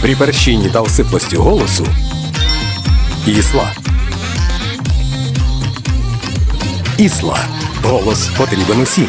При перщині та осиплості голосу Ісла. Ісла. Голос потрібен усім.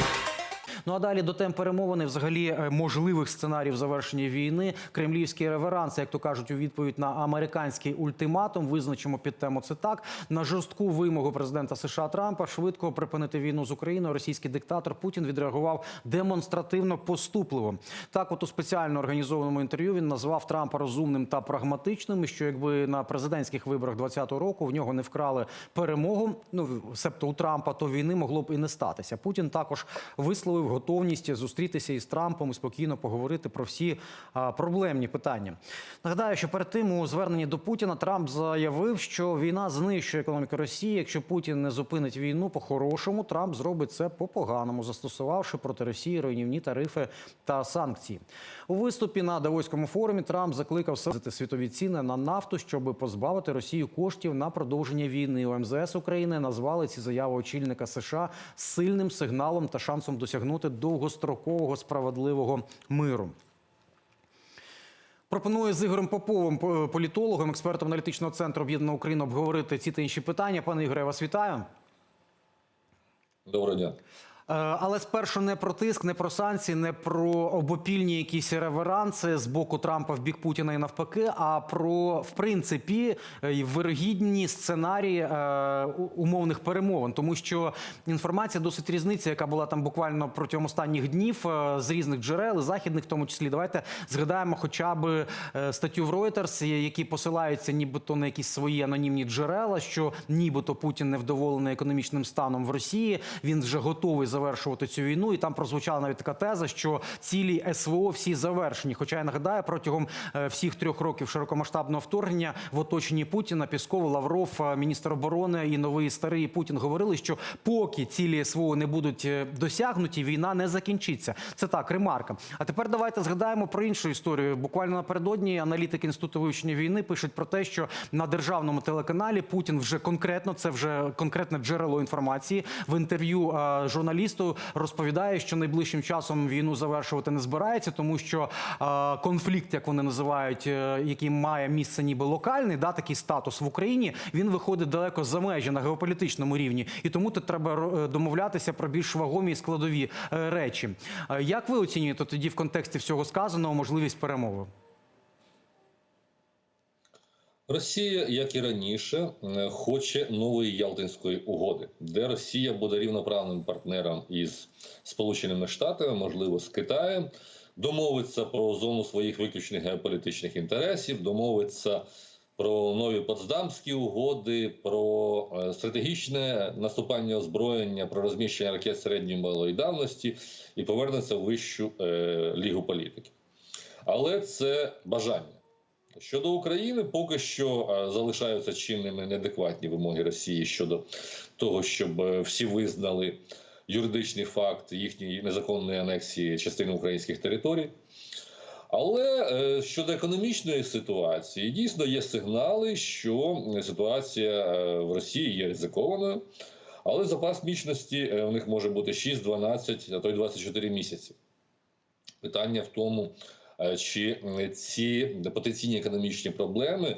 Ну а далі до тем перемовини, взагалі е, можливих сценаріїв завершення війни. Кремлівський реверанс, як то кажуть, у відповідь на американський ультиматум. Визначимо під тему це так. На жорстку вимогу президента США Трампа швидко припинити війну з Україною. Російський диктатор Путін відреагував демонстративно поступливо. Так, от у спеціально організованому інтерв'ю він назвав Трампа розумним та прагматичним. Що якби на президентських виборах 2020 року в нього не вкрали перемогу, ну себто у Трампа, то війни могло б і не статися. Путін також висловив готовність зустрітися із Трампом і спокійно поговорити про всі проблемні питання. Нагадаю, що перед тим у зверненні до Путіна Трамп заявив, що війна знищує економіку Росії. Якщо Путін не зупинить війну по-хорошому, Трамп зробить це по-поганому, застосувавши проти Росії руйнівні тарифи та санкції. У виступі на Давоському форумі Трамп закликав знизити світові ціни на нафту, щоб позбавити Росію коштів на продовження війни. У МЗС України назвали ці заяви очільника США сильним сигналом та шансом досягнути довгострокового справедливого миру. Пропоную з Ігорем Поповим, політологом, експертом аналітичного центру Об'єднана Україна, обговорити ці та інші питання. Пане Ігоре, я вас вітаю. Доброго дня. Е, Але спершу не про тиск, не про санкції, не про обопільні якісь реверанси з боку Трампа в бік Путіна і навпаки, а про в принципі е, вирогідні сценарії е, умовних перемовин, тому що інформація досить різниця, яка була там буквально протягом останніх днів з різних джерел, західних, в тому числі. Давайте згадаємо, хоча б статтю в Reuters, які посилаються нібито на якісь свої анонімні джерела, що нібито Путін невдоволений економічним станом в Росії. Він вже готовий завершувати цю війну. І там прозвучала навіть така теза, що цілі СВО всі завершені. Хоча я нагадаю, протягом е, всіх трьох років широкомасштабного вторгнення в оточенні Путіна Пісков, Лавров, е, міністр оборони і новий старий Путін говорили, що поки цілі СВО не будуть е, досягнуті, війна не закінчиться. Це так, ремарка. А тепер давайте згадаємо про іншу історію. Буквально напередодні аналітики інституту вивчення війни пишуть про те, що на державному телеканалі Путін вже конкретно це вже конкретне джерело інформації в інтерв'ю е, журналісту розповідає, що найближчим часом війну завершувати не збирається, тому що е, конфлікт, як вони називають, е, який має місце ніби локальний, да такий статус в Україні, він виходить далеко за межі на геополітичному рівні, і тому тут треба е, домовлятися про більш вагомі і складові е, речі. Е, Як ви оцінюєте тоді в контексті всього сказаного можливість перемови? Росія, як і раніше, е, хоче нової Ялтинської угоди, де Росія буде рівноправним партнером із Сполученими Штатами, можливо, з Китаєм, домовиться про зону своїх виключних геополітичних інтересів, домовиться про нові Потсдамські угоди, про е, стратегічне наступання озброєння, про розміщення ракет середньої малої давності і повернеться в вищу е, лігу політики. Але це бажання. Щодо України, поки що е, залишаються чинними неадекватні вимоги Росії щодо того, щоб е, всі визнали юридичний факт їхньої незаконної анексії частини українських територій. Але е, щодо економічної ситуації, дійсно є сигнали, що ситуація в Росії є ризикованою, але запас міцності е, у них може бути 6, 12, а то й 24 місяці. Питання в тому, чи е, ці потенційні економічні проблеми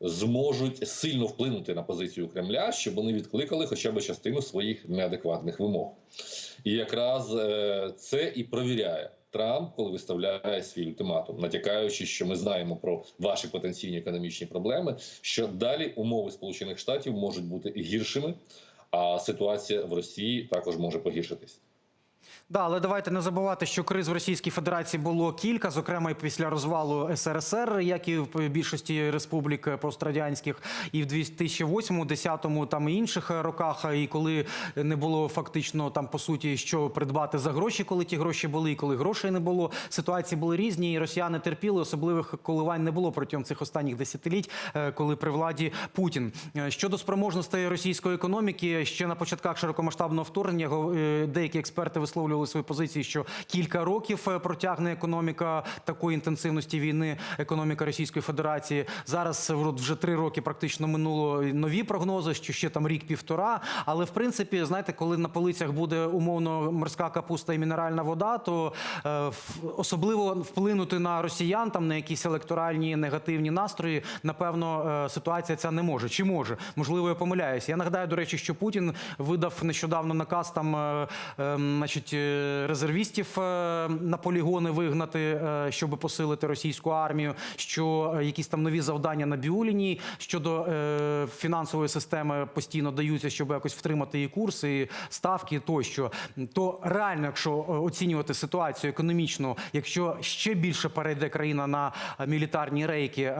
зможуть сильно вплинути на позицію Кремля, щоб вони відкликали хоча б частину своїх неадекватних вимог. І якраз е, це і провіряє Трамп, коли виставляє свій ультиматум, натякаючи, що ми знаємо про ваші потенційні економічні проблеми, що далі умови Сполучених Штатів можуть бути гіршими, а ситуація в Росії також може погіршитись. Да, але давайте не забувати, що криз в Російській Федерації було кілька, зокрема і після розвалу СРСР, як і в більшості республік пострадянських, і в 2008, 10 там і інших роках, і коли не було фактично там по суті що придбати за гроші, коли ті гроші були, і коли грошей не було. Ситуації були різні, і росіяни терпіли. Особливих коливань не було протягом цих останніх десятиліть, е, коли при владі Путін. Е, Щодо спроможностей російської економіки, ще на початках широкомасштабного вторгнення е, деякі експерти висловлювали висловлювали свої позиції, що кілька років е, протягне економіка такої інтенсивності війни, економіка Російської Федерації. Зараз вже три роки практично минуло нові прогнози, що ще там рік-півтора. Але в принципі, знаєте, коли на полицях буде умовно морська капуста і мінеральна вода, то е, особливо вплинути на росіян там на якісь електоральні негативні настрої, напевно, е, ситуація ця не може. Чи може? Можливо, я помиляюся. Я нагадаю, до речі, що Путін видав нещодавно наказ там, е, е, значить, резервістів е, на полігони вигнати, е, щоб посилити російську армію. Що е, якісь там нові завдання на біолінії щодо фінансової системи постійно даються, щоб якось втримати її курс і ставки тощо. То реально, якщо оцінювати ситуацію економічну, якщо ще більше перейде країна на мілітарні рейки,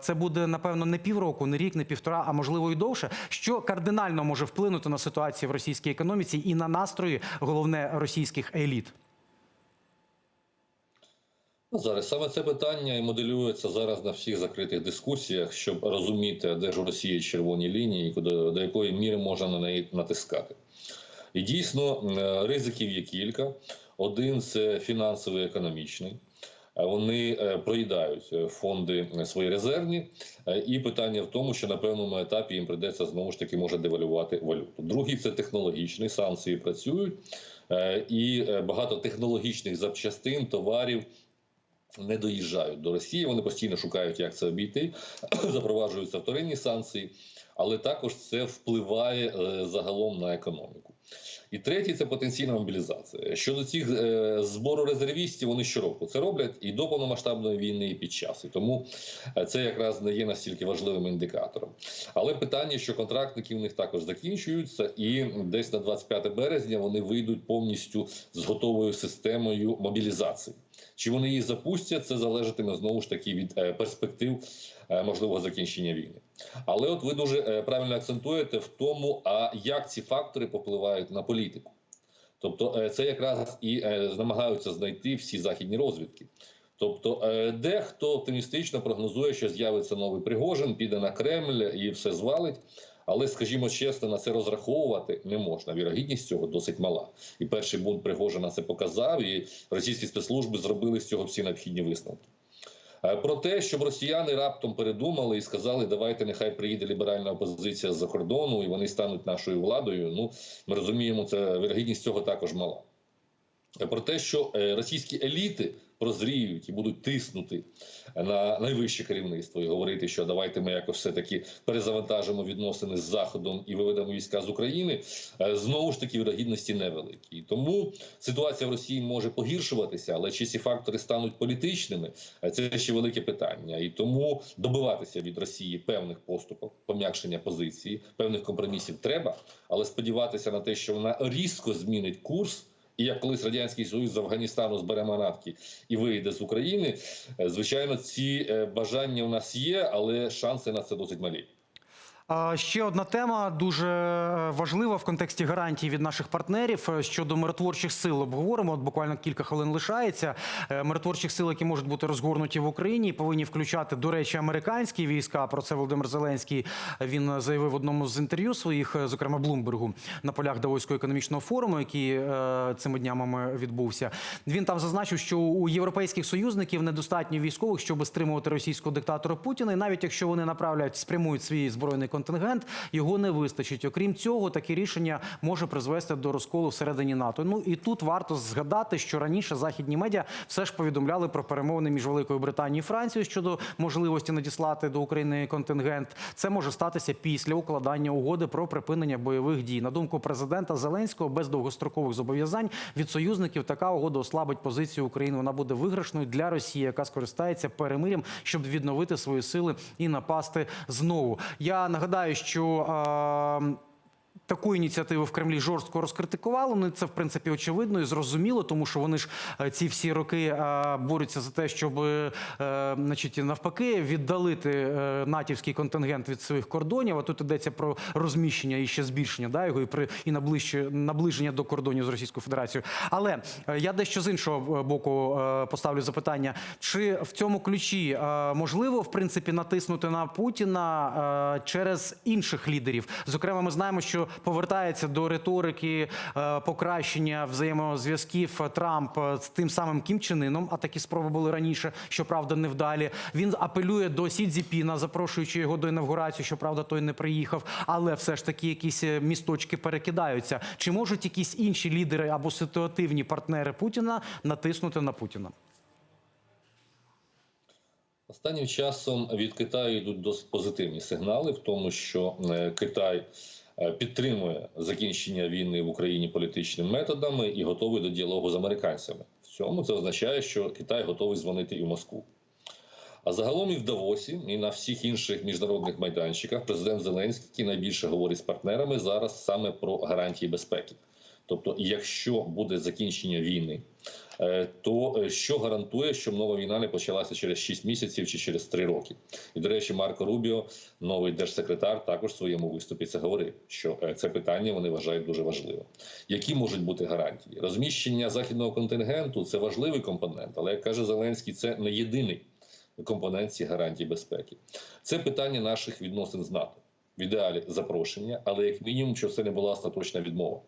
це буде напевно не півроку, не рік, не півтора, а можливо і довше. Що кардинально може вплинути на ситуацію в російській економіці і на настрої, головне російських еліт. Ну, Зараз саме це питання і моделюється зараз на всіх закритих дискусіях, щоб розуміти, де ж у Росії червоні лінії, куди до якої міри можна на неї натискати. І дійсно е, ризиків є кілька. Один це фінансовий економічний. Е, Вони е, проїдають фонди свої резервні, і питання в тому, що на певному етапі їм прийдеться знову ж таки може девалювати валюту. Другий це технологічний, санкції працюють, і е, багато технологічних запчастин, товарів не доїжджають до Росії. Вони постійно шукають, як це обійти, запроваджуються вторинні санкції, але також це впливає е, загалом на економіку. І третій це потенційна мобілізація. Щодо цих е, збору резервістів, вони щороку це роблять і до повномасштабної війни, і під час. І тому е, це якраз не є настільки важливим індикатором. Але питання, що контрактники в них також закінчуються, і десь на 25 березня вони вийдуть повністю з готовою системою мобілізації. Чи вони її запустять, це залежатиме знову ж таки від е, перспектив е, можливого закінчення війни. Але от ви дуже е, правильно акцентуєте в тому, а як ці фактори попливають на політику. Тобто, е, це якраз і е, намагаються знайти всі західні розвідки. Тобто, дехто оптимістично прогнозує, що з'явиться новий Пригожин, піде на Кремль і все звалить. Але, скажімо чесно, на це розраховувати не можна. Вірогідність цього досить мала. І перший бунт Пригожина це показав, і російські спецслужби зробили з цього всі необхідні висновки. Е, Про те, щоб росіяни раптом передумали і сказали, давайте нехай приїде ліберальна опозиція з-за кордону, і вони стануть нашою владою. Ну ми розуміємо, це вірогідність цього також мала. Е, Про те, що е, російські еліти прозріють і будуть тиснути на найвище керівництво і говорити, що давайте ми якось все таки перезавантажимо відносини з заходом і виведемо війська з України. е, Знову ж таки, вірогідності невеликі. І Тому ситуація в Росії може погіршуватися, але чи ці фактори стануть політичними, е, це ще велике питання. І тому добиватися від Росії певних поступок, пом'якшення позиції, певних компромісів треба, але сподіватися на те, що вона різко змінить курс. І як колись радянський союз з Афганістану збере манатки і вийде з України, е, звичайно, ці е, бажання у нас є, але шанси на це досить малі. Ще одна тема дуже е, важлива в контексті гарантій від наших партнерів е, щодо миротворчих сил. Обговоримо. От буквально кілька хвилин лишається. Е, Миротворчих сил, які можуть бути розгорнуті в Україні, повинні включати, до речі, американські війська. Про це Володимир Зеленський він заявив в одному з інтерв'ю своїх, зокрема Блумбергу, на полях Давоського економічного форуму, який цими днями відбувся. Він там зазначив, що у європейських союзників недостатньо військових, щоб стримувати російського диктатора Путіна. І навіть якщо вони направляють, спрямують свій збройний контингент, його не вистачить. Окрім цього, таке рішення може призвести до розколу всередині НАТО. Ну і тут варто згадати, що раніше західні медіа все ж повідомляли про перемовини між Великою Британією і Францією щодо можливості надіслати до України контингент. Це може статися після укладання угоди про припинення бойових дій. На думку президента Зеленського, без довгострокових зобов'язань від союзників така угода ослабить позицію України. Вона буде виграшною для Росії, яка скористається перемир'ям, щоб відновити свої сили і напасти знову. Я нагадаю, що. Таку ініціативу в Кремлі жорстко розкритикували. Ну це в принципі очевидно і зрозуміло, тому що вони ж е, ці всі роки е, борються за те, щоб е, значить, навпаки віддалити натівський контингент від своїх кордонів. А тут йдеться про розміщення і ще збільшення да, його і при і наближення, до кордонів з Російською Федерацією. Але я дещо з іншого боку поставлю запитання: чи в цьому ключі можливо в принципі натиснути на Путіна через інших лідерів? Зокрема, ми знаємо, що повертається до риторики е, покращення взаємозв'язків Трамп з тим самим Кім Чен Іном, а такі спроби були раніше, щоправда, невдалі. Він апелює до Сі Цзіпіна, запрошуючи його до інавгурації, щоправда, той не приїхав, але все ж таки якісь е, місточки перекидаються. Чи можуть якісь інші лідери або ситуативні партнери Путіна натиснути на Путіна? Останнім часом від Китаю йдуть досить позитивні сигнали в тому, що е, Китай е, підтримує закінчення війни в Україні політичними методами і готовий до діалогу з американцями. В цьому це означає, що Китай готовий дзвонити і в Москву. А загалом і в Давосі, і на всіх інших міжнародних майданчиках президент Зеленський найбільше говорить з партнерами зараз саме про гарантії безпеки. Тобто, якщо буде закінчення війни, е, то е, що гарантує, щоб нова війна не почалася через 6 місяців чи через 3 роки? І до речі, Марко Рубіо, новий держсекретар, також в своєму виступі це говорив, що е, це питання вони вважають дуже важливим. Які можуть бути гарантії? Розміщення західного контингенту це важливий компонент, але як каже Зеленський, це не єдиний компонент ці гарантій безпеки. Це питання наших відносин з НАТО. В ідеалі запрошення, але як мінімум, щоб це не була остаточна відмова.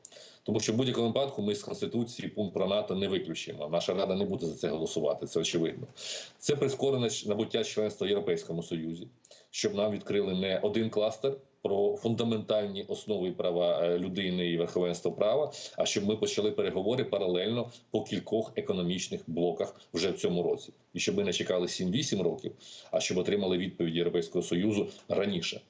Тому що в будь-якому випадку ми з конституції пункт про НАТО не виключимо. Наша рада не буде за це голосувати. Це очевидно. Це прискорене набуття членства в Європейському Союзі, щоб нам відкрили не один кластер про фундаментальні основи права е, людини і верховенство права. А щоб ми почали переговори паралельно по кількох економічних блоках вже в цьому році, і щоб ми не чекали 7-8 років, а щоб отримали відповідь Європейського союзу раніше.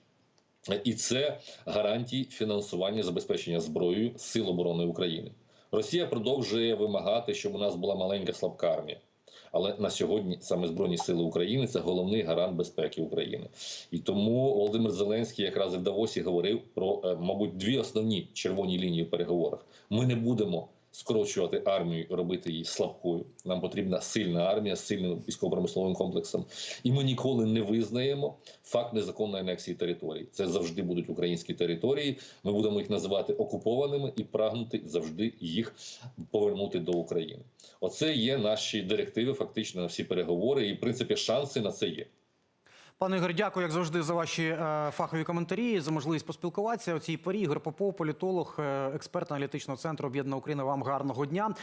І це гарантії фінансування забезпечення зброєю сил оборони України. Росія продовжує вимагати, щоб у нас була маленька слабка армія. Але на сьогодні саме Збройні Сили України це головний гарант безпеки України. І тому Володимир Зеленський якраз і в Давосі говорив про, е, мабуть, дві основні червоні лінії в переговорах. Ми не будемо скорочувати армію, робити її слабкою. Нам потрібна сильна армія з сильним військово-промисловим комплексом. І ми ніколи не визнаємо факт незаконної анексії територій. Це завжди будуть українські території. Ми будемо їх називати окупованими і прагнути завжди їх повернути до України. Оце є наші директиви, фактично на всі переговори, і в принципі шанси на це є. Пане Ігор, дякую, як завжди, за ваші е, фахові коментарі, за можливість поспілкуватися. У цій порі Ігор Попов, політолог, е, експерт аналітичного центру Об'єднана Україна. Вам гарного дня.